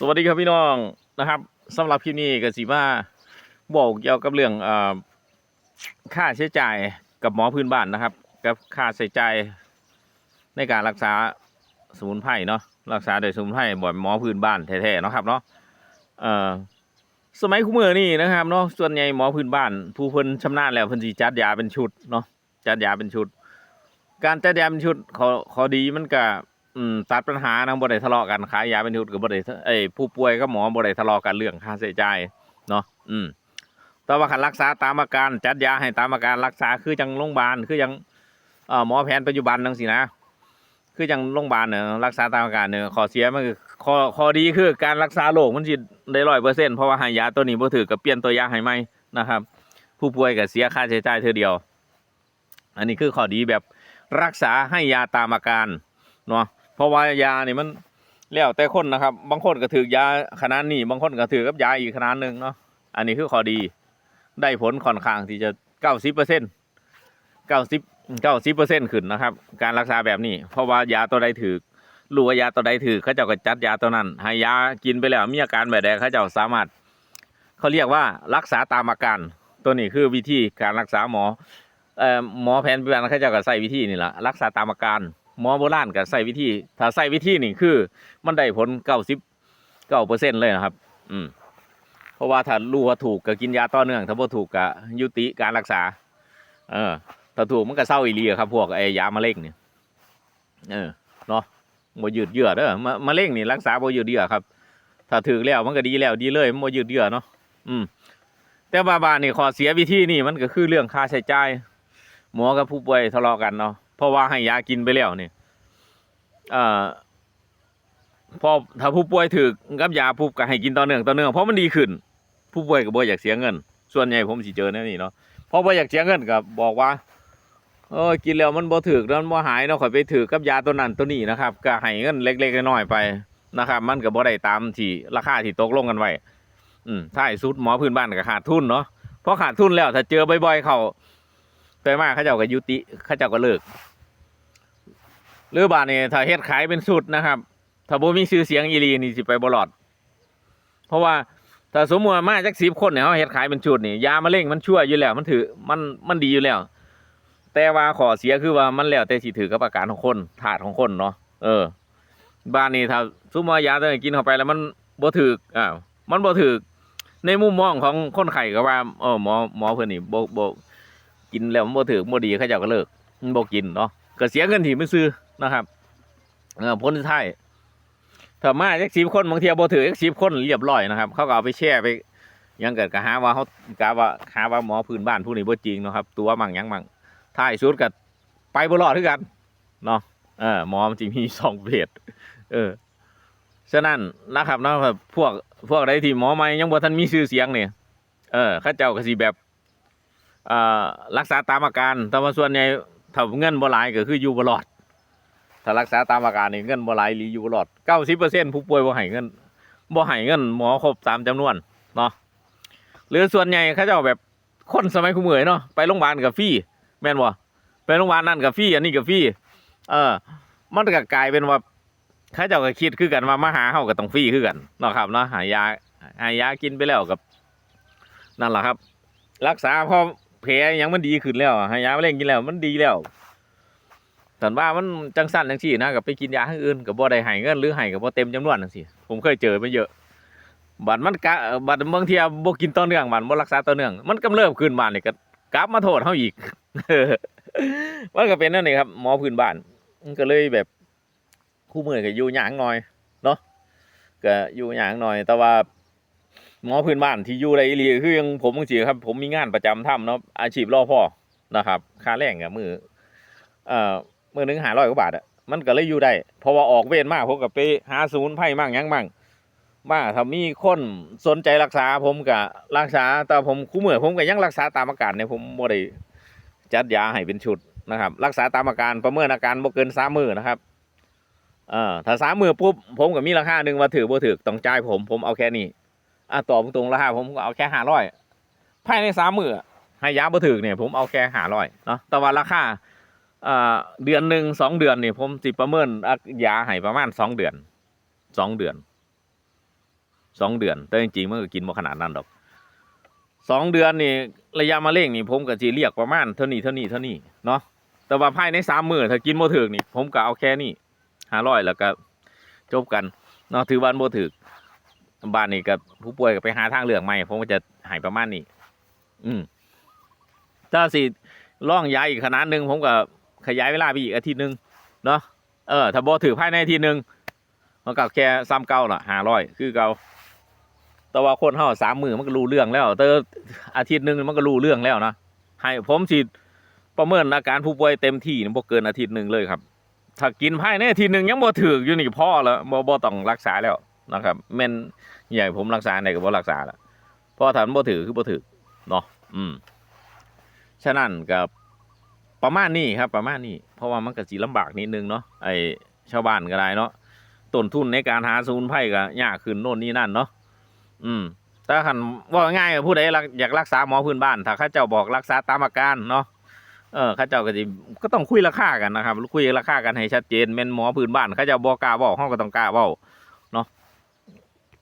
สวัสดีครับพี่น้องนะครับสำหรับคลิปนี้ก็สิมาบอกเกี่ยวกับเรื่องอค่าใช้จ่ายกับหมอพื้นบ้านนะครับ กับค่าใช้จ่ายในการรักษาสมุนไพรเนาะรักษาโดยสมุนไพรบ่อยหมอพื้นบ้านแท้ๆเนาะครับเนาะสมัยคุเมื่อนี่นะครับเนาะส่วนใหญ่หมอพื้นบ้าน ผู้เพิ่นชำนาญแล้วเพิ่นสิจัดยาเป็นชุดเนาะจัดยาเป็นชุด การจัดยาเป็นชุดขอขอดีมันก็ อืมตัดปัญหานะบ่ได้ทะเลาะกันขายยาเป็นชุดกับบ่ได้ทะเอ้ผู้ป่วยกับหมอบ่ได้ทะเลาะกันเรื่องค่าใช้จ่ายเนาะอืมแต่ว่าคันรักษาตามอาการจัดยาให้ตามอาการรักษาคือจังโรงพยาบาลคือจังเอ่อหมอแผนปัจจุบันจังซี่นะคือจังโรงพยาบาลเนี่ยรักษาตามอาการเนี่ยข้อเสียมันคือข้อข้อดีคือการรักษาโรคมันสิได้100%เปอร์เซ็นต์เพราะว่าให้ยาตัวนี้บ่ถือก็เปลี่ยนตัวยาให้ใหม่นะครับ ผู้ป่วยก็เสียค่าใช้จ่ายเทื่อเดียว อันนี้คือข้อดีแบบรักษาให้ยาตามอาการเนาะ เพราะว่ายานี่มันแล้วแต่คนนะครับ บางคนก็ถือยาขนาดนี้ บางคนก็ถือกับยาอีกขนาดหนึ่งเนาะอันนี้คือข้อดี ได้ผลค่อนข้างที่จะเก้าสิบเปอร์เซ็นต์เก้าสิบเก้าสิบเปอร์เซ็นต์ขึ้นนะครับ การรักษาแบบนี้ เพราะว่ายาตัวใดถือรู้ว่ายาตัวใดถือเขาเจ้าก็จัดยาตัวนั้น ให้ยากินไปแล้วมีอาการแบบใดเขาเจ้าสามารถ เขาเรียกว่ารักษาตามอาการ ตัวนี้คือวิธีการรักษาหมอเอ่อหมอแผนปัจจุบันเขาเจ้าก็ใส่วิธีนี่แหละรักษาตามอาการ หมอโบราณก็ใส่วิธีถ้าใส่วิธีนี่คือ มันได้ผลเก้าสิบเก้าเปอร์เซ็นเลยนะครับ อืมเพราะว่าถ้ารู้ว่าถูกก็กินยาต่อเนื่อง ถ้าบ่ถูกก็ยุติการรักษา เออ ถ้าถูกมันก็เศร้าอีหลีอะครับ พวกไอ้ยามะเร็งเนี่ยเออเนาะบ่ยืดเยื้อเด้อมะมะเร็งนี่รักษาบ่ยืดเยื้อครับ ถ้าถึกแล้วมันก็ดีแล้วดีเลยมันบ่ยืดเยื้อเนาะอืม แต่บาบานี่ขอเสียวิธีนี่มันก็คือเรื่องค่าใช้จ่ายหมอกับผู้ป่วยทะเลาะกันเนาะ เพราะว่าให้ยากินไปแล้วเนี่เอ่อพอถ้าผู้ป่วยถือกับยาปุ๊บก็ให้กินต่อเนื่องต่อเนื่องเพราะมันดีขึ้น ผู้ป่วยก็บ่อยากเสียเงิน ส่วนใหญ่ผมสิเจอแนวนี้เนาะเพราะบ่อยากเสียเงินก็บอกว่าเออกินแล้วมันบ่ถึกแล้วมันบ่หายเนาะข่อยไปถือกับยาตัวนั้นตัวนี้นะครับก็ให้เงินเล็กๆน้อยๆไปนะครับ มันก็บ่ได้ตามที่ราคาที่ตกลงกันไว้อืมท้ายสุดหมอพื้นบ้านก็ขาดทุนเนาะพอขาดทุนแล้วถ้าเจอบ่อยๆเขาแต่มากเขาเจ้าก็ยุติเขาเจ้าก็เลิก หรือบาทนี่ถ้าเฮ็ดขายเป็นสุดนะครับ ถ้าบ่มีชื่อเสียงอีลีนี่สิไปบ่รอด เพราะว่าถ้าสมมติว่ามาจัก10คนเนี่ยเฮาเฮ็ดขายเป็นชุดนี่ยามะเร็งมันชั่วอยู่แล้ว มันถือมันมันดีอยู่แล้ว แต่ว่าขอเสียคือว่ามันแล้วแต่สิถือกับอาการของคนธาตุของคนเนาะเออ บ้านนี้ถ้าสมมติยาตัวนี้กินเข้าไปแล้วมันบ่ถูกอ้ามันบ่ถูกในมุมมองของคนไข้ก็ว่าเออหมอหมอเพิ่นนี่บ่บ่กินแล้วมันบ่ถูกบ่ดีเขาเจ้าก็เลิกมันบ่กินเนาะ ก็เสียเงินที่มันซื้อนะครับเออพ้นท้ายถ้ามาจักสิบคนบางทีบ่ถือจักสิบคนเรียบร้อยนะครับ เขาก็เอาไปแช่ไปยังเกิดก็หาว่าเขากะว่าหาว่าหมอพื้นบ้านผู้นี้บ่จริงนะครับ ตัวมั่งยังมั่งท้ายสุดก็ไปบ่รอดคือกันเนาะเออหมอมันจะมีสองเพศเออฉะนั้นนะครับเนาะพวกพวกใดที่หมอใหม่ยังบ่ทันมีชื่อเสียงเนี่ยเออเขาเจ้าก็สิแบบเอ่อรักษาตามอาการแต่ว่าส่วนใหญ่ ถ้าเงินบ่หลายก็คืออยู่บ่รอด ถ้ารักษาตามอาการนี่เงินบ่ไหลหรืออยู่บ่รอดเก้าสิบเปอร์เซ็นผู้ป่วยบ่ให้เงินบ่ให้เงินหมอครบตามจำนวนเนาะหรือส่วนใหญ่เขาเจ้าแบบคนสมัยคุมือเนาะไปโรงพยาบาลกับฟรีแม่นบ่ไปโรงพยาบาลนั่นกับฟรีอันนี้กับฟรีเออ มันก็กลายเป็นว่าเขาเจ้าก็คิดคือกันว่ามาหาเฮาก็ต้องฟรีคือกันเนาะครับเนาะหายาหายากินไปแล้วกับ นั่นแหละครับ รักษาพอ แผลหยังมันดีขึ้นแล้วใหายามะเร็งกินแล้ว มันดีแล้วแต่ว่ามันจังสั้นจังซี่นะกับไปกินยาให้อื่นกับบ่ได้ให้เงินหรือให้กับบ่เต็มจำนวนจังซี่ผมเคยเจอมาเยอะบัดมันกะบัดบางเทียบ่กินต่อเนื่องบัดบ่รักษาต่อเนื่องมันกำเริบขึ้นมานี่ยก็กลับมาโทษเฮาอีก มันก็เป็นนั่นนี่ครับหมอพื้นบ้านมันก็เลยแบบคู่มือก็อยู่หยางหน่อยเนาะก็อยู่หยางหน่อย แต่ว่า หมอพื้นบ้านที่อยู่ได้อีหลีคือยังผมจังซี่ครับ ผมมีงานประจำทำเนาะอาชีพรอพ่อนะครับค่าแรงก็มือเอ่อมือหนึ่งหาร้อยกว่าบาทอะมันก็เลยอยู่ได้เพราะว่าออกเวรมากผมก็ไปหาศูนย์ไพ่มั่งยังมั่งมาถ้ามีคนสนใจรักษาผมก็รักษาแต่ผมคู่มือผมก็ยังรักษาตามอาการเนี่ยผมบ่ได้จัดยาให้เป็นชุดนะครับ รักษาตามอาการประเมินอาการบ่เกินสามมือนะครับเอ่าถ้าสามมือปุ๊บผมก็มีราคาหนึ่งว่าถือบ่ถือต้องจ่ายผมผมเอาแค่นี้ อะตอบตรงๆราคาผมก็เอาแค่ห้าร้อยภายในสามมือให้ยาบ่ถือเนี่ยผมเอาแค่ห้าร้อยเนาะแต่ว่าราคาอ่าเดือนหนึ่งสองเดือนเนี่ยผมสิประเมินยาให้ประมาณสองเดือนสองเดือนสองเดือน แต่จริงๆมันก็กินบ่ขนาดนั้นดอกสองเดือนนี่ระยะมะเร็งนี่ผมก็สิเรียกประมาณเท่านี้เท่านี้เท่านี้เนาะแต่ว่าภายในสามมือถ้ากินบ่ถึกนี่ผมก็เอาแค่นี้ห้าร้อยแล้วก็จบกันเนาะถือบ้านบ่ถึก บ้านนี่ก็ผู้ป่วยก็ไปหาทางเลือกใหม่ผมก็จะให้ประมาณนี้ อืมถ้าสิล่องย้ายอีกขนาดหนึ่งผมก็ขยายเวลาไปอีกอาทิตย์หนึ่งเนาะเออถ้าบ่ถือภายในอาทิตย์หนึ่งมันก็แค่ซ้ำเก่าละห้าร้อยคือเก่าแต่ว่าคนเฮาสามมือมันก็รู้เรื่องแล้วแต่อาทิตย์หนึ่งมันก็รู้เรื่องแล้วนะให้ผมสิประเมินอาการผู้ป่วยเต็มที่นี่บ่เกินอาทิตย์หนึ่งเลยครับ ถ้ากินภายในอาทิตย์หนึ่งยังบ่ถืออยู่นี่พ่อแล้วบ่บ่ต้องรักษาแล้ว นะครับแม่นใหญ่ผมรักษาไหนก็บ่รักษาละเพราะถ้ามันบ่ถือคือบ่ถือเนาะอืมฉะนั้นกับประมาณนี้ครับประมาณนี้ เพราะว่ามันก็สิลำบากนิดนึงเนาะไอชาวบ้านก็ได้เนาะต้นทุนในการหาสมุนไพรก็ยากขึ้นโน่นนี่นั่นเนาะอืมแต่คันว่าง่ายผู้ใดอยากรักษาหมอพื้นบ้าน ถ้าข้าเจ้าบอกรักษาตามอาการเนาะเออข้าเจ้าก็สิก็ต้องคุยราคากันนะครับคุยราคากันให้ชัดเจนแม่นหมอพื้นบ้านข้าเจ้าบอกกาบอกห้องก็ต้องกาเว้า